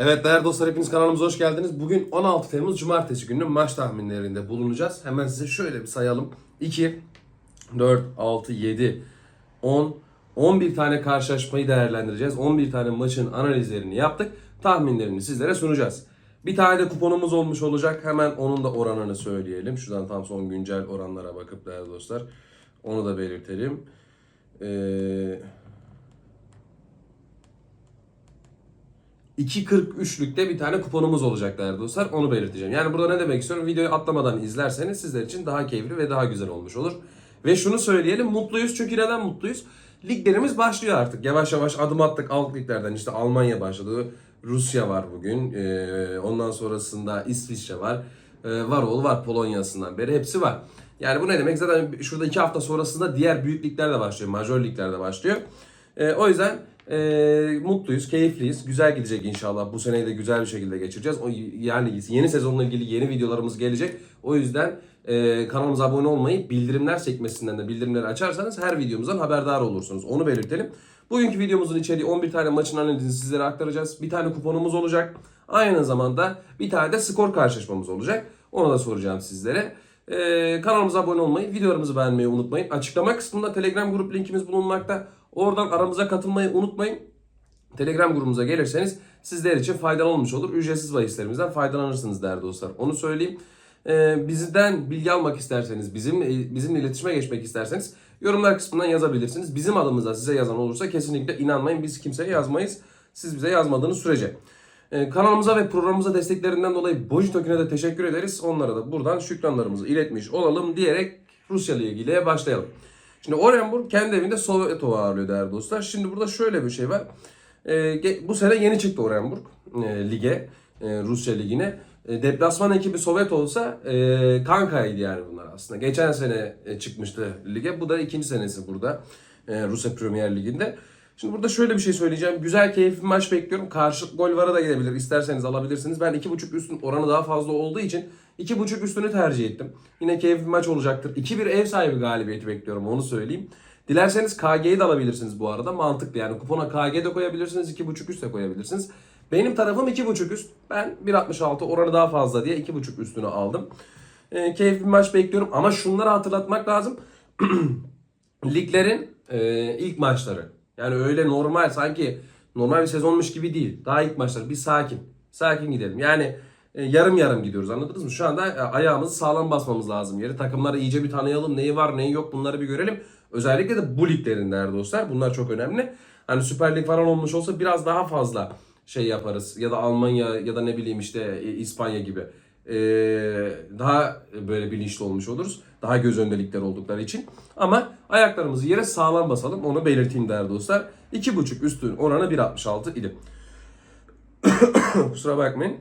Evet değerli dostlar hepiniz kanalımıza hoş geldiniz. Bugün 16 Temmuz Cumartesi günü maç tahminlerinde bulunacağız. Hemen size şöyle bir sayalım. 2, 4, 6, 7, 10, 11 tane karşılaşmayı değerlendireceğiz. 11 tane maçın analizlerini yaptık. Tahminlerini sizlere sunacağız. Bir tane de kuponumuz olmuş olacak. Hemen onun da oranını söyleyelim. Şuradan tam son güncel oranlara bakıp değerli dostlar. Onu da belirtelim. Eee... 2.43'lükte bir tane kuponumuz olacak değerli dostlar. Onu belirteceğim. Yani burada ne demek istiyorum? Videoyu atlamadan izlerseniz sizler için daha keyifli ve daha güzel olmuş olur. Ve şunu söyleyelim. Mutluyuz. Çünkü neden mutluyuz? Liglerimiz başlıyor artık. Yavaş yavaş adım attık alt liglerden. İşte Almanya başladı. Rusya var bugün. Ee, ondan sonrasında İsviçre var. Ee, var oğlu var Polonya'sından beri. Hepsi var. Yani bu ne demek? Zaten şurada iki hafta sonrasında diğer büyük ligler de başlıyor. Majör ligler de başlıyor. Ee, o yüzden e, mutluyuz, keyifliyiz. Güzel gidecek inşallah. Bu seneyi de güzel bir şekilde geçireceğiz. O yani yeni sezonla ilgili yeni videolarımız gelecek. O yüzden e, kanalımıza abone olmayı, bildirimler sekmesinden de bildirimleri açarsanız her videomuzdan haberdar olursunuz. Onu belirtelim. Bugünkü videomuzun içeriği 11 tane maçın analizini sizlere aktaracağız. Bir tane kuponumuz olacak. Aynı zamanda bir tane de skor karşılaşmamız olacak. Onu da soracağım sizlere. Ee, kanalımıza abone olmayı, videolarımızı beğenmeyi unutmayın. Açıklama kısmında Telegram grup linkimiz bulunmakta. Oradan aramıza katılmayı unutmayın. Telegram grubumuza gelirseniz sizler için faydalı olmuş olur. Ücretsiz bahislerimizden faydalanırsınız değerli dostlar. Onu söyleyeyim. Ee, bizden bilgi almak isterseniz, bizim bizimle iletişime geçmek isterseniz yorumlar kısmından yazabilirsiniz. Bizim adımıza size yazan olursa kesinlikle inanmayın biz kimseye yazmayız. Siz bize yazmadığınız sürece. Ee, kanalımıza ve programımıza desteklerinden dolayı Boji Token'e de teşekkür ederiz. Onlara da buradan şükranlarımızı iletmiş olalım diyerek Rusya ile ilgili başlayalım. Şimdi Orenburg kendi evinde Sovetov ağırlıyor değerli dostlar. Şimdi burada şöyle bir şey var. Ee, bu sene yeni çıktı Orenburg e, lige, e, Rusya ligine. E, deplasman ekibi Sovet olsa e, kankaydı yani bunlar aslında. Geçen sene e, çıkmıştı lige. Bu da ikinci senesi burada e, Rusya Premier Ligi'nde. Şimdi burada şöyle bir şey söyleyeceğim. Güzel keyifli bir maç bekliyorum. Karşılık gol vara da gidebilir. İsterseniz alabilirsiniz. Ben 2.5 üstün oranı daha fazla olduğu için 2.5 üstünü tercih ettim. Yine keyifli bir maç olacaktır. 2-1 ev sahibi galibiyeti bekliyorum onu söyleyeyim. Dilerseniz KG'yi de alabilirsiniz bu arada. Mantıklı yani. Kupona KG de koyabilirsiniz. 2.5 üst de koyabilirsiniz. Benim tarafım 2.5 üst. Ben 1.66 oranı daha fazla diye 2.5 üstünü aldım. E, keyifli bir maç bekliyorum. Ama şunları hatırlatmak lazım. Liglerin e, ilk maçları. Yani öyle normal sanki normal bir sezonmuş gibi değil. Daha ilk maçlar bir sakin. Sakin gidelim. Yani e, yarım yarım gidiyoruz anladınız mı? Şu anda e, ayağımızı sağlam basmamız lazım yeri. Takımları iyice bir tanıyalım. Neyi var neyi yok bunları bir görelim. Özellikle de bu liglerin değerli dostlar. Bunlar çok önemli. Hani Süper Lig falan olmuş olsa biraz daha fazla şey yaparız. Ya da Almanya ya da ne bileyim işte e, İspanya gibi. Ee, daha böyle bilinçli olmuş oluruz. Daha göz önünde ligler oldukları için. Ama ayaklarımızı yere sağlam basalım. Onu belirteyim değerli dostlar. 2.5 üstün oranı 1.66 idi. Kusura bakmayın.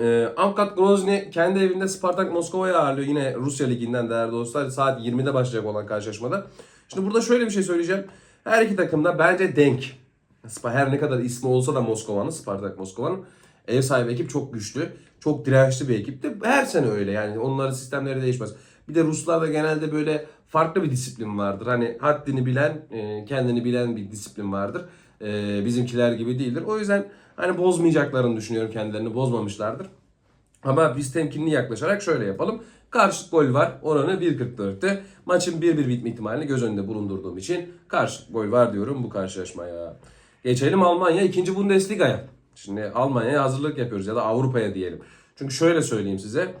Ee, Amkat Grozny kendi evinde Spartak Moskova'ya ağırlıyor. Yine Rusya Ligi'nden değerli dostlar. Saat 20'de başlayacak olan karşılaşmada. Şimdi burada şöyle bir şey söyleyeceğim. Her iki takım da bence denk. Her ne kadar ismi olsa da Moskova'nın, Spartak Moskova'nın ev sahibi ekip çok güçlü. Çok dirençli bir ekipti. Her sene öyle yani. Onların sistemleri değişmez. Bir de Ruslarda genelde böyle farklı bir disiplin vardır. Hani haddini bilen, e, kendini bilen bir disiplin vardır. E, bizimkiler gibi değildir. O yüzden hani bozmayacaklarını düşünüyorum kendilerini. Bozmamışlardır. Ama biz temkinli yaklaşarak şöyle yapalım. Karşılık gol var. Oranı 1.44'te. Maçın 1-1 bitme ihtimalini göz önünde bulundurduğum için karşılık gol var diyorum bu karşılaşmaya. Geçelim Almanya 2. Bundesliga'ya. Şimdi Almanya'ya hazırlık yapıyoruz ya da Avrupa'ya diyelim. Çünkü şöyle söyleyeyim size.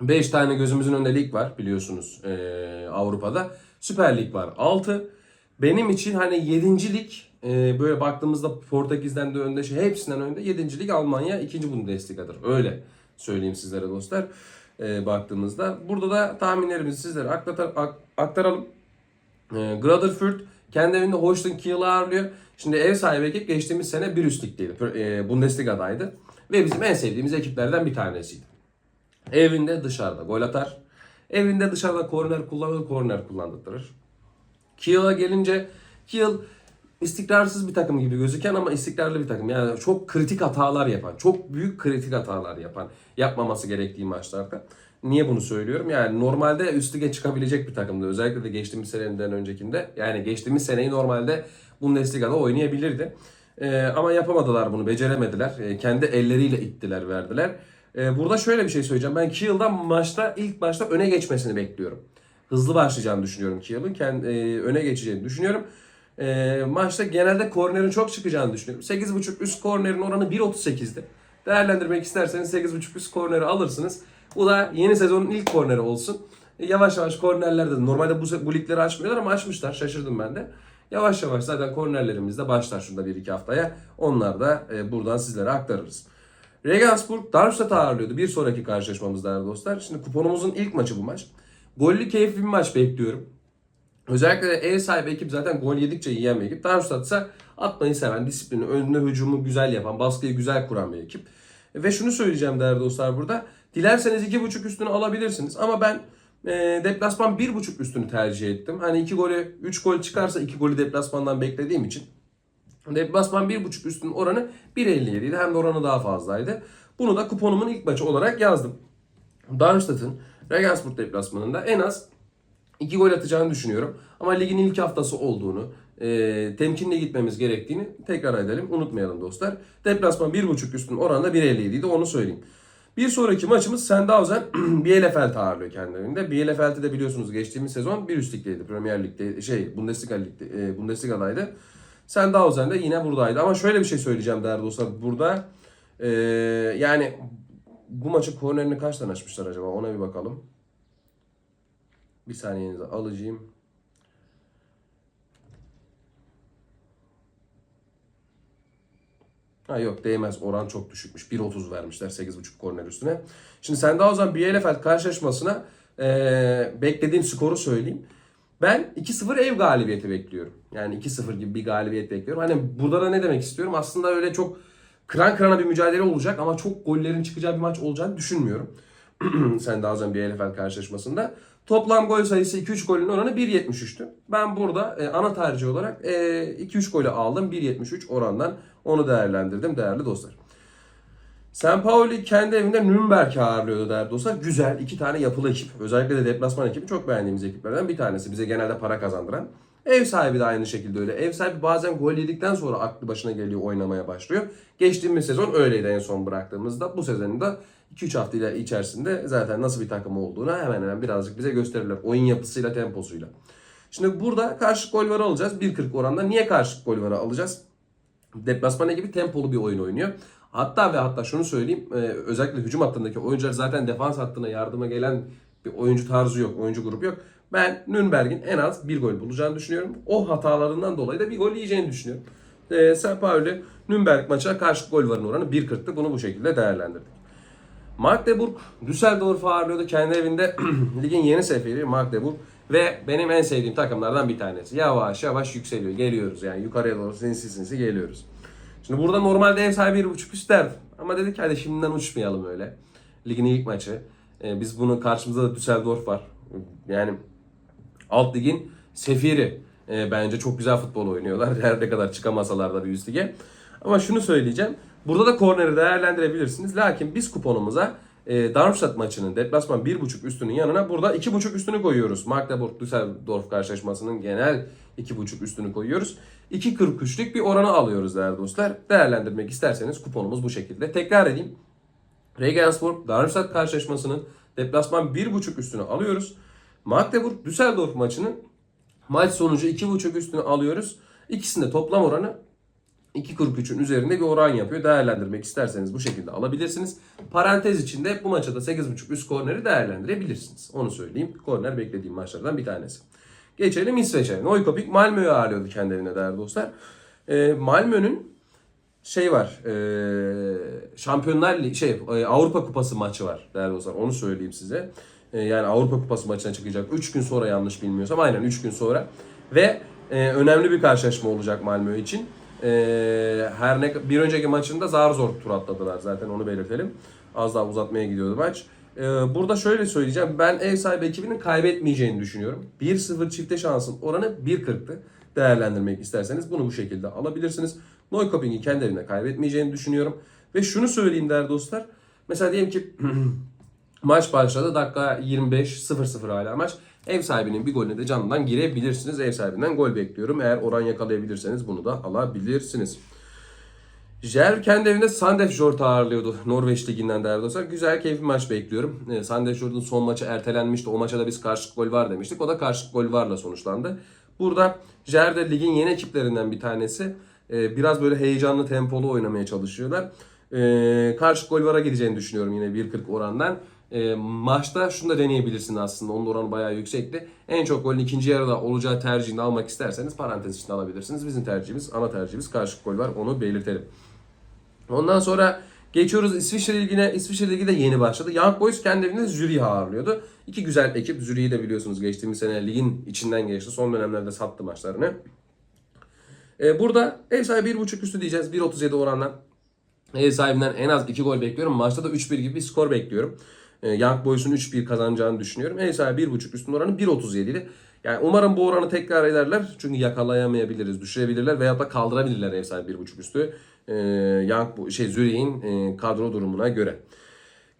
5 tane gözümüzün önünde lig var biliyorsunuz ee, Avrupa'da. Süper Lig var 6. Benim için hani 7. lig e, böyle baktığımızda Portekiz'den de önde şey hepsinden önde 7. lig Almanya 2. Bundesliga'dır. Öyle söyleyeyim sizlere dostlar. E, baktığımızda. Burada da tahminlerimizi sizlere aktatar, ak, aktaralım. E, Graderfurt kendi evinde Holstein Kiel'i ağırlıyor. Şimdi ev sahibi ekip geçtiğimiz sene bir üst ligdeydi. E, Bundesliga'daydı. Ve bizim en sevdiğimiz ekiplerden bir tanesiydi. Evinde dışarıda gol atar. Evinde dışarıda korner kullanır, korner kullandırır. Kiel'a gelince Kiel istikrarsız bir takım gibi gözüken ama istikrarlı bir takım. Yani çok kritik hatalar yapan, çok büyük kritik hatalar yapan, yapmaması gerektiği maçlarda. Niye bunu söylüyorum? Yani normalde üst çıkabilecek bir takımdı. Özellikle de geçtiğimiz seneden öncekinde. Yani geçtiğimiz seneyi normalde Bundesliga'da oynayabilirdi. Ee, ama yapamadılar bunu, beceremediler. Ee, kendi elleriyle ittiler, verdiler. Ee, burada şöyle bir şey söyleyeceğim. Ben Kiel'dan maçta ilk başta öne geçmesini bekliyorum. Hızlı başlayacağını düşünüyorum Kiel'ın. Kendi, e, öne geçeceğini düşünüyorum. Ee, maçta genelde kornerin çok çıkacağını düşünüyorum. 8.5 üst kornerin oranı 1.38'di. Değerlendirmek isterseniz 8.5 üst korneri alırsınız. Bu da yeni sezonun ilk korneri olsun. E, Yavaş yavaş kornerlerde normalde bu, bu ligleri açmıyorlar ama açmışlar. Şaşırdım ben de. Yavaş yavaş zaten kornerlerimiz de başlar şurada 1-2 haftaya. Onlar da e, buradan sizlere aktarırız. Regensburg Darmstadt'ı ağırlıyordu bir sonraki karşılaşmamız değerli dostlar. Şimdi kuponumuzun ilk maçı bu maç. Gollü keyifli bir maç bekliyorum. Özellikle ev sahibi ekip zaten gol yedikçe yiyen bir ekip. Darmstadt ise atmayı seven, disiplini, önüne hücumu güzel yapan, baskıyı güzel kuran bir ekip. Ve şunu söyleyeceğim değerli dostlar burada. Dilerseniz 2.5 üstünü alabilirsiniz ama ben e, deplasman 1.5 üstünü tercih ettim. Hani 2 golü 3 gol çıkarsa 2 golü deplasmandan beklediğim için deplasman 1.5 üstünün oranı 1.57 idi. Hem de oranı daha fazlaydı. Bunu da kuponumun ilk maçı olarak yazdım. Darmstadt'ın Regensburg deplasmanında en az 2 gol atacağını düşünüyorum. Ama ligin ilk haftası olduğunu, e, temkinli gitmemiz gerektiğini tekrar edelim. Unutmayalım dostlar. Deplasman 1.5 üstün oranda 1.57 idi onu söyleyeyim. Bir sonraki maçımız Sandhausen Bielefeld ağırlıyor kendi evinde. Bielefeld'i de biliyorsunuz geçtiğimiz sezon bir üst ligdeydi. Premier Lig'de şey Bundesliga ligde, e, Bundesliga'daydı. Sandhausen de yine buradaydı. Ama şöyle bir şey söyleyeceğim değerli dostlar. Burada e, yani bu maçın kornerini kaç tane açmışlar acaba? Ona bir bakalım. Bir saniyenizi alacağım. Ha yok değmez. Oran çok düşükmüş. 1.30 vermişler 8.5 korner üstüne. Şimdi Sandhausen Bielefeld karşılaşmasına eee beklediğim skoru söyleyeyim. Ben 2-0 ev galibiyeti bekliyorum. Yani 2-0 gibi bir galibiyet bekliyorum. Hani burada da ne demek istiyorum? Aslında öyle çok kıran kırana bir mücadele olacak ama çok gollerin çıkacağı bir maç olacağını düşünmüyorum. Sandhausen Bielefeld karşılaşmasında. Toplam gol sayısı 2-3 golün oranı 1.73'tü. Ben burada e, ana tercih olarak e, 2-3 golü aldım. 1.73 orandan onu değerlendirdim değerli dostlar. St. Pauli kendi evinde Nürnberg'i ağırlıyordu değerli dostlar. Güzel iki tane yapılı ekip. Özellikle de deplasman ekibi çok beğendiğimiz ekiplerden bir tanesi. Bize genelde para kazandıran. Ev sahibi de aynı şekilde öyle. Ev sahibi bazen gol yedikten sonra aklı başına geliyor oynamaya başlıyor. Geçtiğimiz sezon öyleydi en son bıraktığımızda. Bu sezonun da 2-3 hafta içerisinde zaten nasıl bir takım olduğunu hemen hemen birazcık bize gösterirler. Oyun yapısıyla, temposuyla. Şimdi burada karşılık gol varı alacağız. 1.40 oranda. Niye karşılık gol varı alacağız? Deplasman ekibi tempolu bir oyun oynuyor. Hatta ve hatta şunu söyleyeyim. e, özellikle hücum hattındaki oyuncular zaten defans hattına yardıma gelen bir oyuncu tarzı yok. Oyuncu grubu yok. Ben Nürnberg'in en az bir gol bulacağını düşünüyorum. O hatalarından dolayı da bir gol yiyeceğini düşünüyorum. E, St. Pauli Nürnberg maça karşılık gol varın oranı 1.40'tı. Bunu bu şekilde değerlendirdik. Magdeburg Düsseldorf'u ağırlıyordu kendi evinde. Ligin yeni seferi Magdeburg. Ve benim en sevdiğim takımlardan bir tanesi. Yavaş yavaş yükseliyor. Geliyoruz yani yukarıya doğru sinsi sinsi geliyoruz. Şimdi burada normalde ev sahibi 1.5 isterdim. Ama dedik hadi şimdiden uçmayalım öyle. Ligin ilk maçı. Ee, biz bunu karşımızda da Düsseldorf var. Yani alt ligin sefiri. Ee, bence çok güzel futbol oynuyorlar. Her ne kadar çıkamasalar da bir üst lige. Ama şunu söyleyeceğim. Burada da korneri değerlendirebilirsiniz. Lakin biz kuponumuza e, Darmstadt maçının deplasman 1.5 üstünün yanına burada 2.5 üstünü koyuyoruz. Magdeburg Düsseldorf karşılaşmasının genel 2.5 üstünü koyuyoruz. 2.43'lük bir oranı alıyoruz değerli dostlar. Değerlendirmek isterseniz kuponumuz bu şekilde. Tekrar edeyim. Regensburg Darmstadt karşılaşmasının deplasman 1.5 üstünü alıyoruz. Magdeburg Düsseldorf maçının maç sonucu 2.5 üstünü alıyoruz. İkisinde toplam oranı 2.43'ün üzerinde bir oran yapıyor. Değerlendirmek isterseniz bu şekilde alabilirsiniz. Parantez içinde bu maça da 8.5 üst korneri değerlendirebilirsiniz. Onu söyleyeyim. Korner beklediğim maçlardan bir tanesi. Geçelim İsveç'e. Neukoping Malmö'yü ağırlıyordu kendi evine değerli dostlar. Ee, Malmö'nün şey var. E, Şampiyonlar Ligi şey e, Avrupa Kupası maçı var değerli dostlar. Onu söyleyeyim size. E, yani Avrupa Kupası maçına çıkacak. 3 gün sonra yanlış bilmiyorsam. Aynen 3 gün sonra. Ve e, önemli bir karşılaşma olacak Malmö için. E, her ne bir önceki maçında zar zor tur atladılar zaten onu belirtelim. Az daha uzatmaya gidiyordu maç. E, burada şöyle söyleyeceğim. Ben ev sahibi ekibinin kaybetmeyeceğini düşünüyorum. 1-0 çifte şansın oranı 1.40'tı. Değerlendirmek isterseniz bunu bu şekilde alabilirsiniz. Neukoping'i kendi evinde kaybetmeyeceğini düşünüyorum. Ve şunu söyleyeyim değerli dostlar. Mesela diyelim ki maç başladı. Dakika 25 0-0 hala maç. Ev sahibinin bir golüne de canından girebilirsiniz. Ev sahibinden gol bekliyorum. Eğer oran yakalayabilirseniz bunu da alabilirsiniz. Jer kendi evinde Sandefjord ağırlıyordu Norveç liginden değerli dostlar. Güzel keyifli maç bekliyorum. Ee, Sandefjord'un son maçı ertelenmişti. O maça da biz karşılık gol var demiştik. O da karşılık gol varla sonuçlandı. Burada Jer de ligin yeni ekiplerinden bir tanesi. Ee, biraz böyle heyecanlı tempolu oynamaya çalışıyorlar. Ee, karşı gol vara gideceğini düşünüyorum yine 1.40 orandan. Ee, maçta şunu da deneyebilirsin aslında. Onun oranı bayağı yüksekti. En çok golün ikinci yarıda olacağı tercihini almak isterseniz parantez içinde alabilirsiniz. Bizim tercihimiz, ana tercihimiz karşı gol var. Onu belirtelim. Ondan sonra geçiyoruz İsviçre Ligi'ne. İsviçre Ligi de yeni başladı. Young Boys kendi evinde Zürih'i ağırlıyordu. İki güzel ekip. Zürih'i de biliyorsunuz geçtiğimiz sene ligin içinden geçti. Son dönemlerde sattı maçlarını. Ee, burada ev sahibi 1.5 üstü diyeceğiz. 1.37 orandan. Ev sahibinden en az 2 gol bekliyorum. Maçta da 3-1 gibi bir skor bekliyorum. Ee, Young Boys'un 3-1 kazanacağını düşünüyorum. Ev sahibi 1.5 üstün oranı 1.37 idi. Yani umarım bu oranı tekrar ederler. Çünkü yakalayamayabiliriz, düşürebilirler veyahut da kaldırabilirler ev sahibi 1.5 üstü. Ee, Young, şey Zürih'in e, kadro durumuna göre.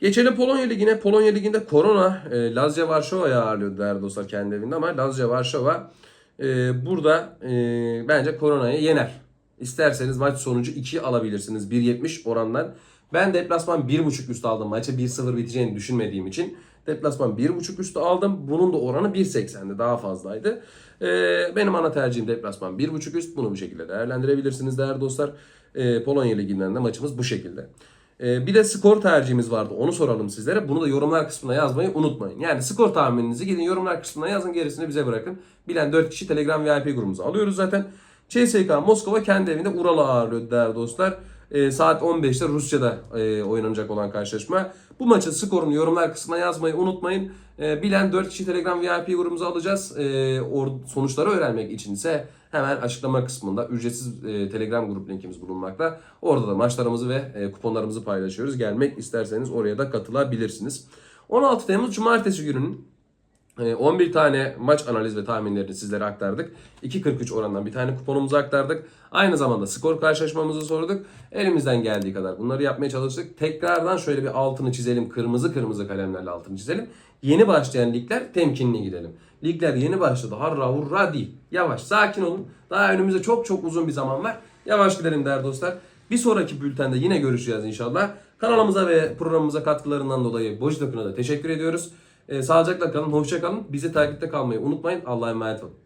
Geçelim Polonya Ligi'ne. Polonya Ligi'nde Korona e, Lazia Varşova'ya ağırlıyordu değerli dostlar kendi evinde ama Lazia Varşova e, burada e, bence Korona'yı yener. İsterseniz maç sonucu 2 alabilirsiniz 1.70 orandan. Ben deplasman 1.5 üstü aldım. Maçı 1-0 biteceğini düşünmediğim için deplasman 1.5 üstü aldım. Bunun da oranı 1.80'di. Daha fazlaydı. E, benim ana tercihim deplasman 1.5 üst. Bunu bu şekilde değerlendirebilirsiniz değerli dostlar. E, Polonya Ligi'nden de maçımız bu şekilde. Ee, bir de skor tercihimiz vardı. Onu soralım sizlere. Bunu da yorumlar kısmına yazmayı unutmayın. Yani skor tahmininizi gidin yorumlar kısmına yazın. Gerisini bize bırakın. Bilen 4 kişi Telegram VIP grubumuza alıyoruz zaten. CSK Moskova kendi evinde Ural'ı ağırlıyor değerli dostlar. Ee, saat 15'te Rusya'da e, oynanacak olan karşılaşma. Bu maçın skorunu yorumlar kısmına yazmayı unutmayın. Ee, bilen 4 kişi Telegram VIP grubumuza alacağız. Ee, or- sonuçları öğrenmek için ise hemen açıklama kısmında ücretsiz e, Telegram grup linkimiz bulunmakta. Orada da maçlarımızı ve e, kuponlarımızı paylaşıyoruz. Gelmek isterseniz oraya da katılabilirsiniz. 16 Temmuz Cumartesi gününün e, 11 tane maç analiz ve tahminlerini sizlere aktardık. 2.43 orandan bir tane kuponumuzu aktardık. Aynı zamanda skor karşılaşmamızı sorduk. Elimizden geldiği kadar bunları yapmaya çalıştık. Tekrardan şöyle bir altını çizelim. Kırmızı kırmızı kalemlerle altını çizelim. Yeni başlayan ligler temkinli gidelim. Ligler yeni başladı. Harra hurra değil. Yavaş sakin olun. Daha önümüzde çok çok uzun bir zaman var. Yavaş gidelim değerli dostlar. Bir sonraki bültende yine görüşeceğiz inşallah. Kanalımıza ve programımıza katkılarından dolayı Boji Takım'a da teşekkür ediyoruz. Ee, sağlıcakla kalın, hoşça kalın. Bizi takipte kalmayı unutmayın. Allah'a emanet olun.